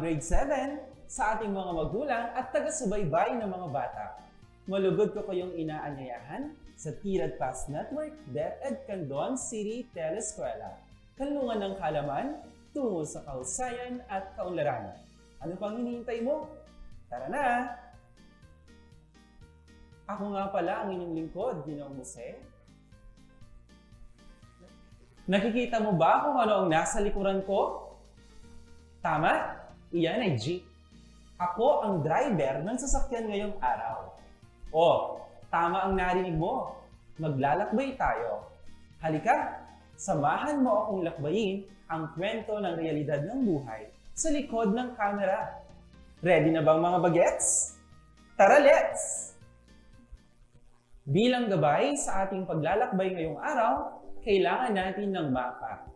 grade 7 sa ating mga magulang at taga-subaybay ng mga bata. Malugod ko kayong inaanyayahan sa Tirad Pass Network DepEd Candon City Teleskwela. Kanlungan ng kalaman tungo sa kahusayan at kaunlaran. Ano pang hinihintay mo? Tara na! Ako nga pala ang inyong lingkod, Ginoong Jose. Nakikita mo ba kung ano ang nasa likuran ko? Tama, iyan ay jeep. Ako ang driver ng sasakyan ngayong araw. O, tama ang narinig mo. Maglalakbay tayo. Halika, samahan mo akong lakbayin ang kwento ng realidad ng buhay sa likod ng kamera. Ready na bang mga bagets? Tara, let's! Bilang gabay sa ating paglalakbay ngayong araw, kailangan natin ng mapa.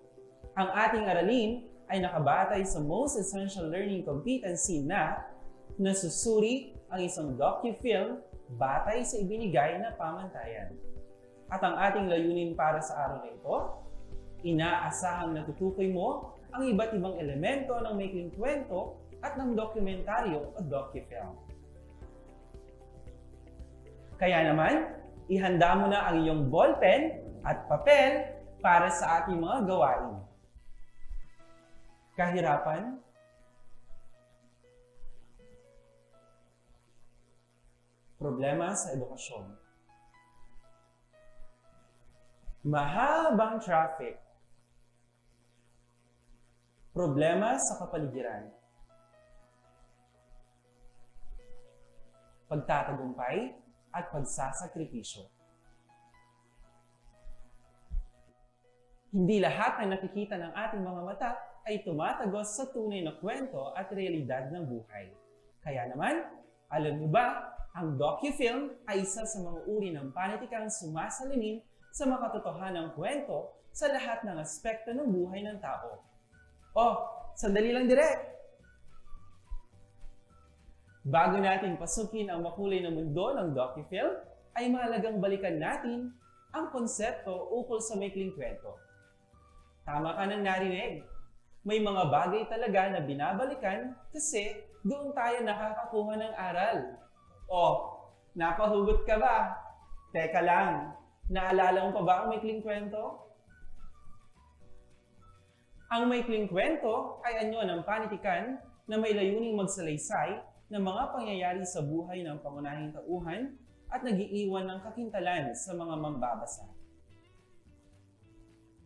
Ang ating aralin ay nakabatay sa most essential learning competency na nasusuri ang isang docu-film batay sa ibinigay na pamantayan. At ang ating layunin para sa araw na ito, inaasahang natutukoy mo ang iba't ibang elemento ng maikling kwento at ng dokumentaryo o docu-film. Kaya naman, ihanda mo na ang iyong ballpen at papel para sa ating mga gawain. Kahirapan? Problema sa edukasyon. Mahabang traffic. Problema sa kapaligiran. Pagtatagumpay at pagsasakripisyo. Hindi lahat ng nakikita ng ating mga mata ay tumatagos sa tunay na kwento at realidad ng buhay. Kaya naman, alam niyo ba, ang docu-film ay isa sa mga uri ng panitikang sumasalamin sa makatotohanang kwento sa lahat ng aspekto ng buhay ng tao. Oh, sandali lang direct! Bago natin pasukin ang makulay na mundo ng docu-film, ay mahalagang balikan natin ang konsepto ukol sa maikling kwento. Tama ka nang narinig. May mga bagay talaga na binabalikan kasi doon tayo nakakakuha ng aral. O, napahugot ka ba? Teka lang, naalala mo pa ba ang maikling kwento? Ang maikling kwento ay anyo ng panitikan na may layuning magsalaysay ng mga pangyayari sa buhay ng pangunahing tauhan at nagiiwan ng kakintalan sa mga mambabasa.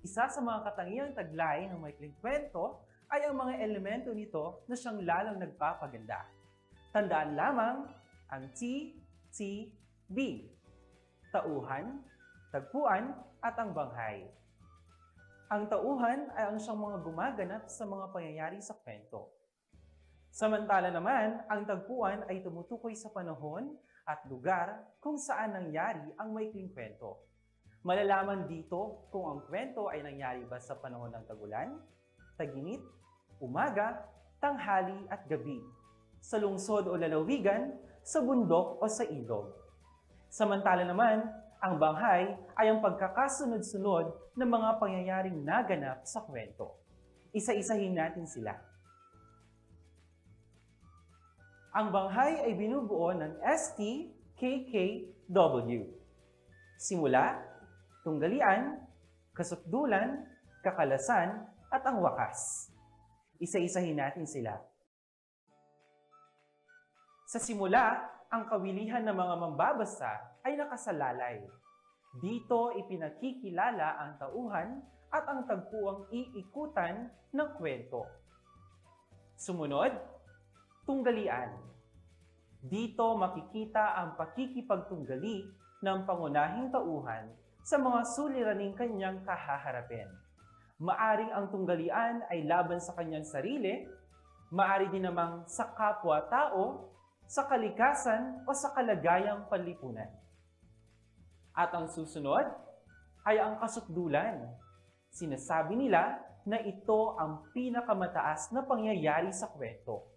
Isa sa mga katangiang taglay ng maikling kwento ay ang mga elemento nito na siyang lalong nagpapaganda. Tandaan lamang ang T, T, B. Tauhan, tagpuan, at ang banghay. Ang tauhan ay ang siyang mga gumaganap sa mga pangyayari sa kwento. Samantala naman, ang tagpuan ay tumutukoy sa panahon at lugar kung saan nangyari ang maikling kwento. Malalaman dito kung ang kwento ay nangyari ba sa panahon ng tagulan, taginit, umaga, tanghali at gabi, sa lungsod o lalawigan, sa bundok o sa ilog. Samantala naman, ang banghay ay ang pagkakasunod-sunod ng mga pangyayaring naganap sa kwento. Isa-isahin natin sila. Ang banghay ay binubuo ng STKKW. Simula, tunggalian, kasukdulan, kakalasan, at ang wakas. Isa-isahin natin sila. Sa simula, ang kawilihan ng mga mambabasa ay nakasalalay. Dito ipinakikilala ang tauhan at ang tagpuang iikutan ng kwento. Sumunod, tunggalian. Dito makikita ang pakikipagtunggali ng pangunahing tauhan sa mga suliraning kanyang kahaharapin. Maaring ang tunggalian ay laban sa kanyang sarili, maari din namang sa kapwa-tao, sa kalikasan o sa kalagayang panlipunan. At ang susunod ay ang kasukdulan. Sinasabi nila na ito ang pinakamataas na pangyayari sa kwento.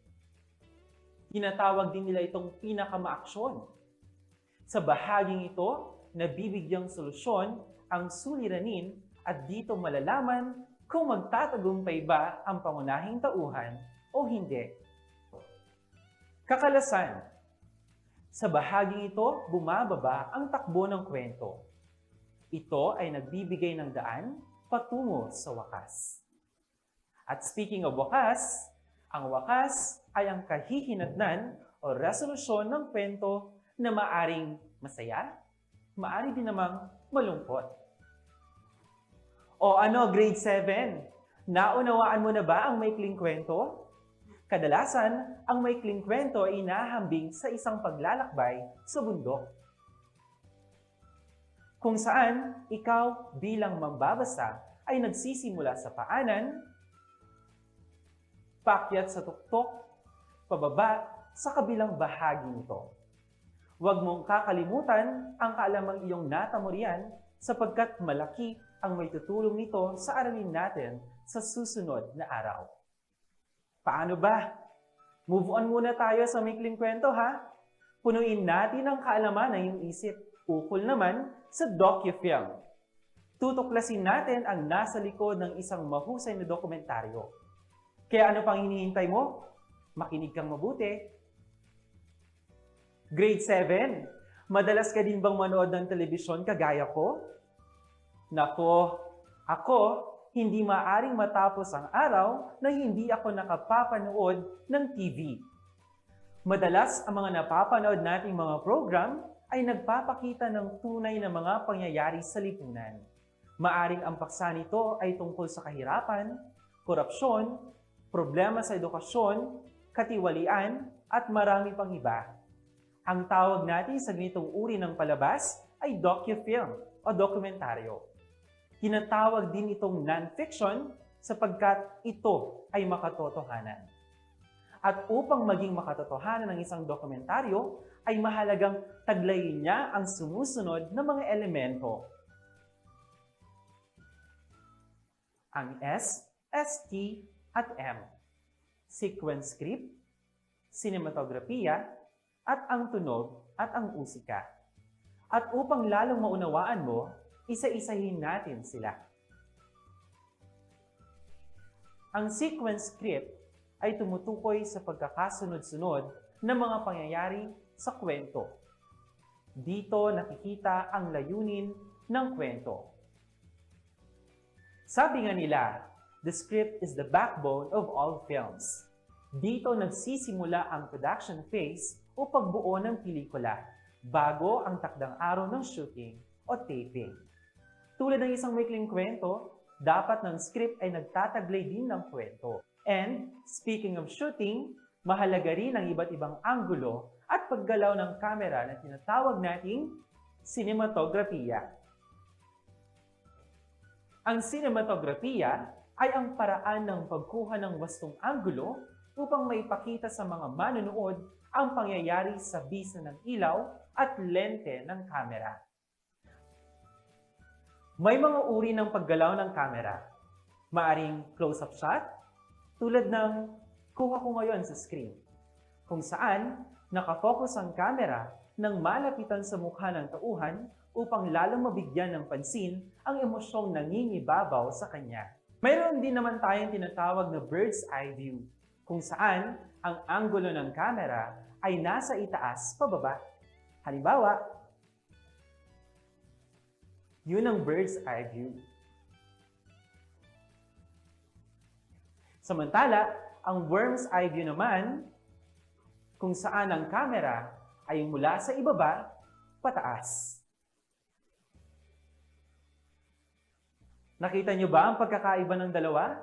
Tinatawag din nila itong pinakamaaksyon. Sa bahaging ito, nabibigyang solusyon ang suliranin at dito malalaman kung magtatagumpay ba ang pangunahing tauhan o hindi. Kakalasan. Sa bahaging ito, bumababa ang takbo ng kwento. Ito ay nagbibigay ng daan patungo sa wakas. At speaking of wakas, ang wakas ay ang kahihinatnan o resolusyon ng kwento na maaring masaya, maari din namang malungkot. O ano, grade 7? Naunawaan mo na ba ang maikling kwento? Kadalasan, ang maikling kwento ay inahambing sa isang paglalakbay sa bundok. Kung saan, ikaw bilang mambabasa ay nagsisimula sa paanan, pakyat sa tuktok, pababa sa kabilang bahagi nito. Huwag mong kakalimutan ang kaalamang iyong natamurian sapagkat malaki ang may tutulong nito sa aralin natin sa susunod na araw. Paano ba? Move on muna tayo sa maikling kwento ha? Punuin natin ang kaalaman ng iyong isip. Ukol naman sa docufilm. Tutuklasin natin ang nasa likod ng isang mahusay na dokumentaryo. Kaya ano pang hinihintay mo? Makinig kang mabuti. Grade 7, madalas ka din bang manood ng telebisyon kagaya ko? Nako, ako, hindi maaring matapos ang araw na hindi ako nakapapanood ng TV. Madalas ang mga napapanood nating mga program ay nagpapakita ng tunay na mga pangyayari sa lipunan. Maaring ang paksa nito ay tungkol sa kahirapan, korupsyon, problema sa edukasyon, katiwalian, at marami pang iba. Ang tawag natin sa ganitong uri ng palabas ay docufilm o dokumentaryo. Tinatawag din itong non-fiction sapagkat ito ay makatotohanan. At upang maging makatotohanan ng isang dokumentaryo, ay mahalagang taglayin niya ang sumusunod na mga elemento. Ang S, ST, at M. Sequence script, sinematografiya, at ang tunog at ang usika. At upang lalong maunawaan mo, isa-isahin natin sila. Ang sequence script ay tumutukoy sa pagkakasunod-sunod ng mga pangyayari sa kwento. Dito nakikita ang layunin ng kwento. Sabi nga nila, the script is the backbone of all films. Dito nagsisimula ang production phase o pagbuo ng pelikula bago ang takdang araw ng shooting o taping. Tulad ng isang maikling kwento, dapat ng script ay nagtataglay din ng kwento. And speaking of shooting, mahalaga rin ang iba't ibang anggulo at paggalaw ng kamera na tinatawag nating sinematografiya. Ang sinematografiya ay ang paraan ng pagkuha ng wastong anggulo upang maipakita sa mga manonood ang pangyayari sa bisa ng ilaw at lente ng kamera. May mga uri ng paggalaw ng kamera. Maaring close-up shot, tulad ng kuha ko ngayon sa screen, kung saan nakafocus ang kamera ng malapitan sa mukha ng tauhan upang lalong mabigyan ng pansin ang emosyong nangingibabaw sa kanya. Mayroon din naman tayong tinatawag na bird's eye view, kung saan ang anggulo ng kamera ay nasa itaas pababa. Halimbawa, yun ang bird's eye view. Samantala, ang worm's eye view naman, kung saan ang camera ay mula sa ibaba pataas. Nakita niyo ba ang pagkakaiba ng dalawa?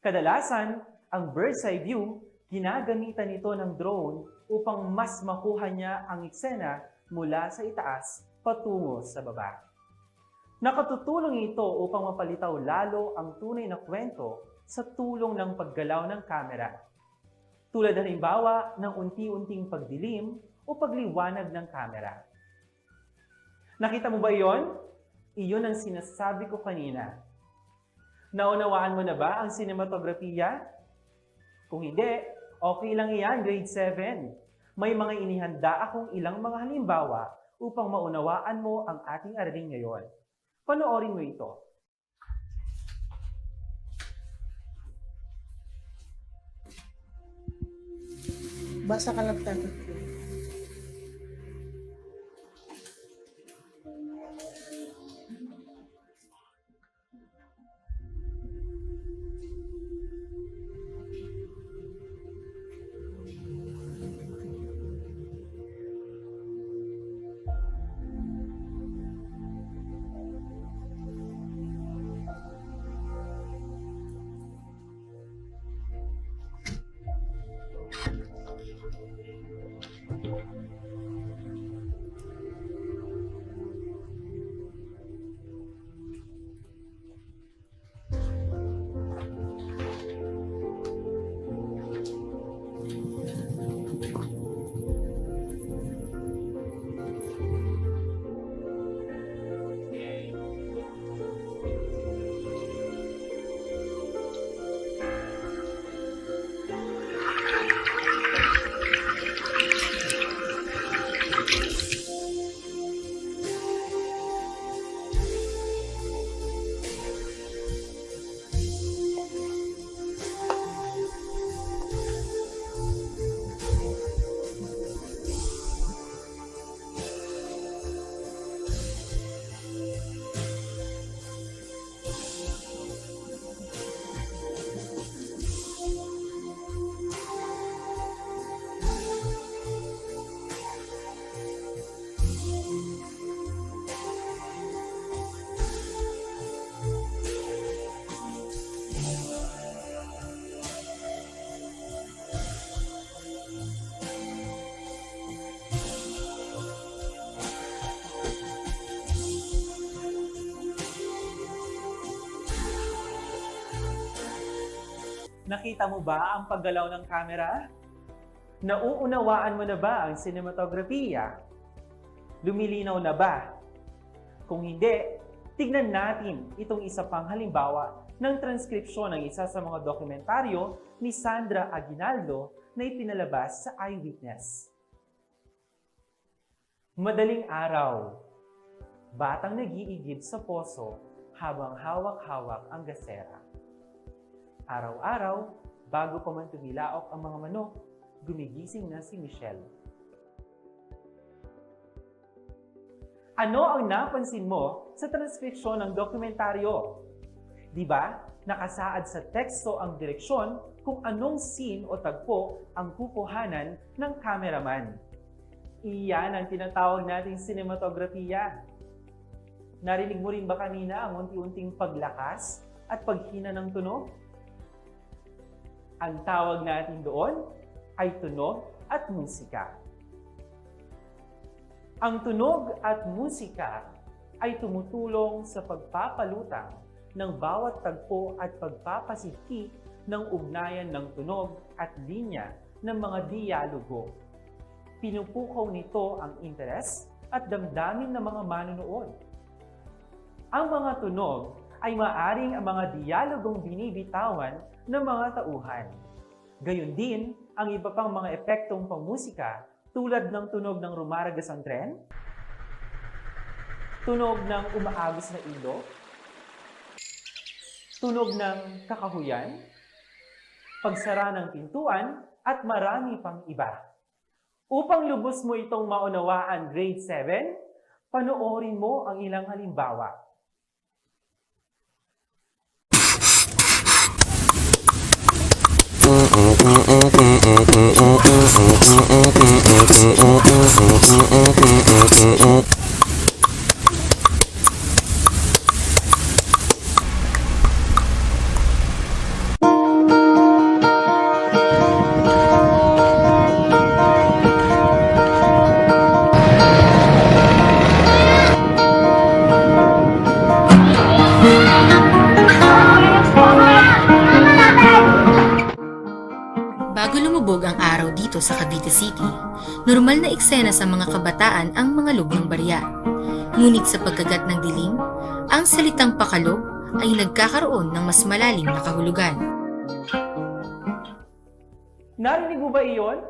Kadalasan, ang bird's eye view, ginagamitan ito ng drone upang mas makuha niya ang eksena mula sa itaas patungo sa baba. Nakatutulong ito upang mapalitaw lalo ang tunay na kwento sa tulong ng paggalaw ng kamera. Tulad halimbawa ng unti-unting pagdilim o pagliwanag ng kamera. Nakita mo ba iyon? Iyon ang sinasabi ko kanina. Naunawaan mo na ba ang sinematografiya? Kung hindi, okay lang iyan, grade 7. May mga inihanda akong ilang mga halimbawa upang maunawaan mo ang ating aralin ngayon. Panoorin mo ito. Basa ka lang tayo. Nakita mo ba ang paggalaw ng camera? Nauunawaan mo na ba ang sinematografiya? Lumilinaw na ba? Kung hindi, tignan natin itong isa pang halimbawa ng transkripsyon ng isa sa mga dokumentaryo ni Sandra Aguinaldo na ipinalabas sa Eyewitness. Madaling araw, batang nag-iigib sa poso habang hawak-hawak ang gasera. Araw-araw, bago pa man tumilaok ang mga manok, gumigising na si Michelle. Ano ang napansin mo sa transkripsyon ng dokumentaryo? Di ba? Nakasaad sa teksto ang direksyon kung anong scene o tagpo ang kukuhanan ng cameraman. Iyan ang tinatawag nating sinematografiya. Narinig mo rin ba kanina ang unti-unting paglakas at paghina ng tunog? Ang tawag natin doon ay tunog at musika. Ang tunog at musika ay tumutulong sa pagpapalutang ng bawat tagpo at pagpapasiki ng ugnayan ng tunog at linya ng mga dialogo. Pinupukaw nito ang interes at damdamin ng mga manunood. Ang mga tunog ay maaring ang mga dialogong binibitawan ng mga tauhan. Gayon din ang iba pang mga epektong pangmusika tulad ng tunog ng rumaragas ang tren, tunog ng umaagos na ilog, tunog ng kakahuyan, pagsara ng pintuan, at marami pang iba. Upang lubos mo itong maunawaan grade 7, panoorin mo ang ilang halimbawa. うん kabataan ang mga lubong barya. Ngunit sa pagkagat ng dilim, ang salitang pakalog ay nagkakaroon ng mas malalim na kahulugan. Narinig mo ba iyon?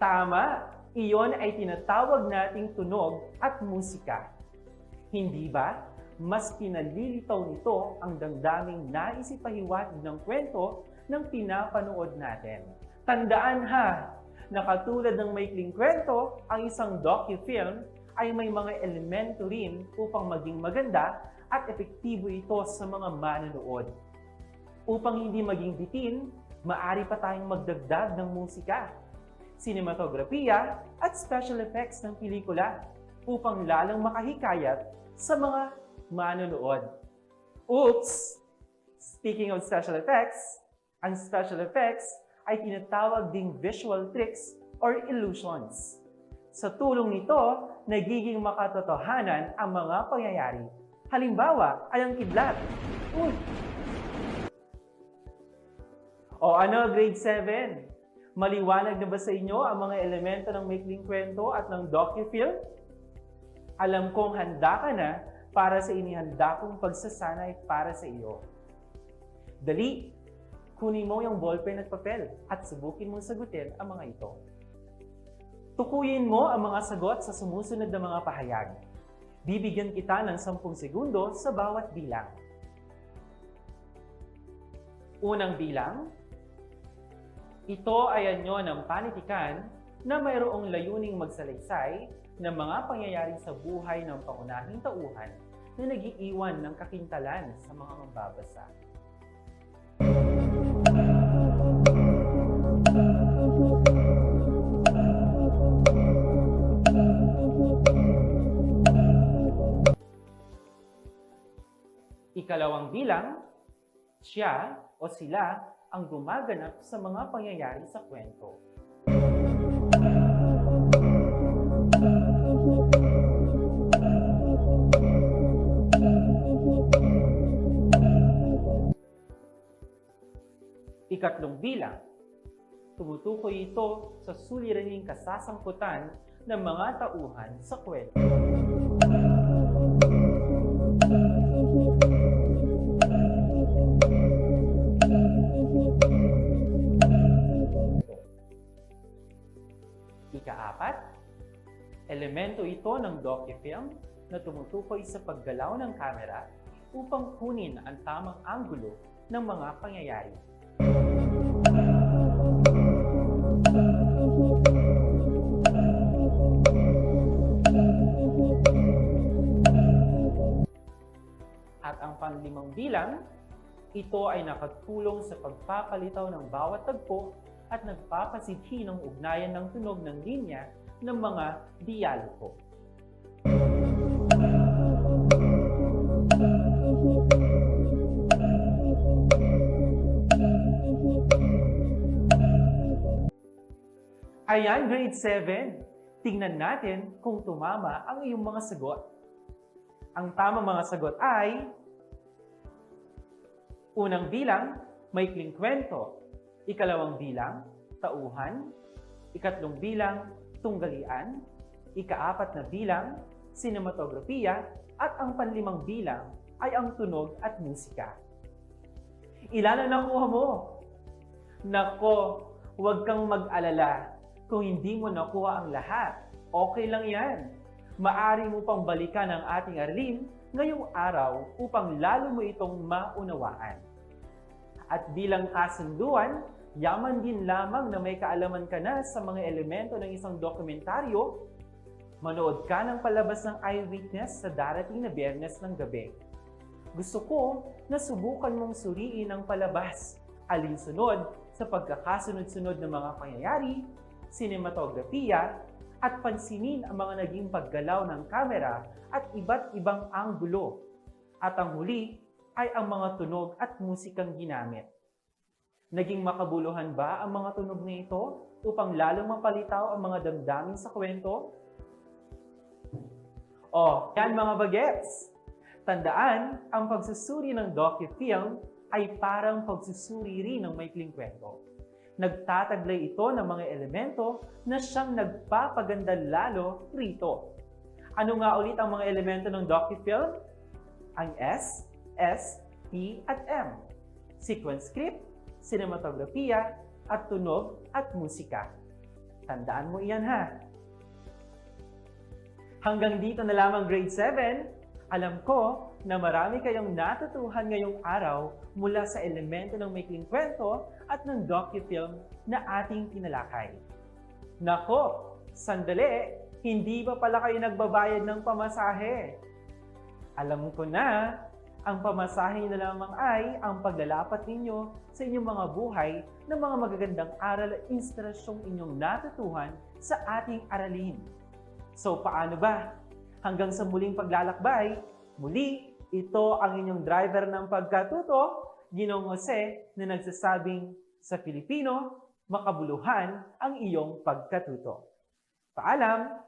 Tama! Iyon ay tinatawag nating tunog at musika. Hindi ba? Mas pinalilitaw nito ang damdaming nais ipahiwatig ng kwento ng pinapanood natin. Tandaan ha, na katulad ng maikling kwento, ang isang docu-film ay may mga elemento rin upang maging maganda at epektibo ito sa mga manonood. Upang hindi maging bitin, maari pa tayong magdagdag ng musika, sinematografiya at special effects ng pelikula upang lalang makahikayat sa mga manonood. Oops! Speaking of special effects, ang special effects ay tinatawag ding visual tricks or illusions. Sa tulong nito, nagiging makatotohanan ang mga pangyayari. Halimbawa ay ang kidlat. Uy! O ano, grade 7? Maliwanag na ba sa inyo ang mga elemento ng maikling kwento at ng docu-film? Alam kong handa ka na para sa inihanda kong pagsasanay para sa iyo. Dali, kunin mo yung ballpen at papel at subukin mong sagutin ang mga ito. Tukuyin mo ang mga sagot sa sumusunod na mga pahayag. Bibigyan kita ng 10 segundo sa bawat bilang. Unang bilang, ito ay anyo ng panitikan na mayroong layuning magsalaysay ng mga pangyayari sa buhay ng pangunahing tauhan na nagiiwan ng kakintalan sa mga mambabasa. Ikalawang bilang, siya o sila ang gumaganap sa mga pangyayari sa kwento. Ikatlong bilang, tumutukoy ito sa suliraning kasasangkutan ng mga tauhan sa kwento. Ikaapat, elemento ito ng docu-film na tumutukoy sa paggalaw ng kamera upang kunin ang tamang anggulo ng mga pangyayari. At ang panlimang bilang, ito ay nakatulong sa pagpapalitaw ng bawat tagpo at nagpapasidhi ng ugnayan ng tunog ng linya ng mga dialogo. Ayan, grade 7. Tingnan natin kung tumama ang iyong mga sagot. Ang tamang mga sagot ay Unang bilang, maikling kwento. Ikalawang bilang, tauhan. Ikatlong bilang, tunggalian. Ikaapat na bilang, sinematografiya. At ang panlimang bilang ay ang tunog at musika. Ilan ang nakuha mo? Nako, huwag kang mag-alala. Kung hindi mo nakuha ang lahat, okay lang yan. Maari mo pang balikan ang ating aralin ngayong araw upang lalo mo itong maunawaan. At bilang kasunduan, yaman din lamang na may kaalaman ka na sa mga elemento ng isang dokumentaryo, manood ka ng palabas ng eyewitness sa darating na biyernes ng gabi. Gusto ko na subukan mong suriin ang palabas, alinsunod sa pagkakasunod-sunod ng mga pangyayari, sinematografiya, at pansinin ang mga naging paggalaw ng kamera at iba't ibang anggulo. At ang huli ay ang mga tunog at musikang ginamit. Naging makabuluhan ba ang mga tunog na ito upang lalong mapalitaw ang mga damdamin sa kwento? O, yan mga bagets! Tandaan, ang pagsusuri ng docu-film ay parang pagsusuri rin ng maikling kwento. Nagtataglay ito ng mga elemento na siyang nagpapaganda lalo rito. Ano nga ulit ang mga elemento ng docu-film? Ang S, S, P at M. Sequence script, cinematografiya, at tunog at musika. Tandaan mo iyan ha. Hanggang dito na lamang grade 7. Alam ko na marami kayong natutuhan ngayong araw mula sa elemento ng maikling kwento at ng docu-film na ating tinalakay. Nako, sandali, hindi ba pala kayo nagbabayad ng pamasahe? Alam ko na, ang pamasahe na lamang ay ang paglalapat ninyo sa inyong mga buhay ng mga magagandang aral at inspirasyong inyong natutuhan sa ating aralin. So paano ba? Hanggang sa muling paglalakbay, muli, ito ang inyong driver ng pagkatuto, Ginong Jose na nagsasabing sa Pilipino, makabuluhan ang iyong pagkatuto. Paalam!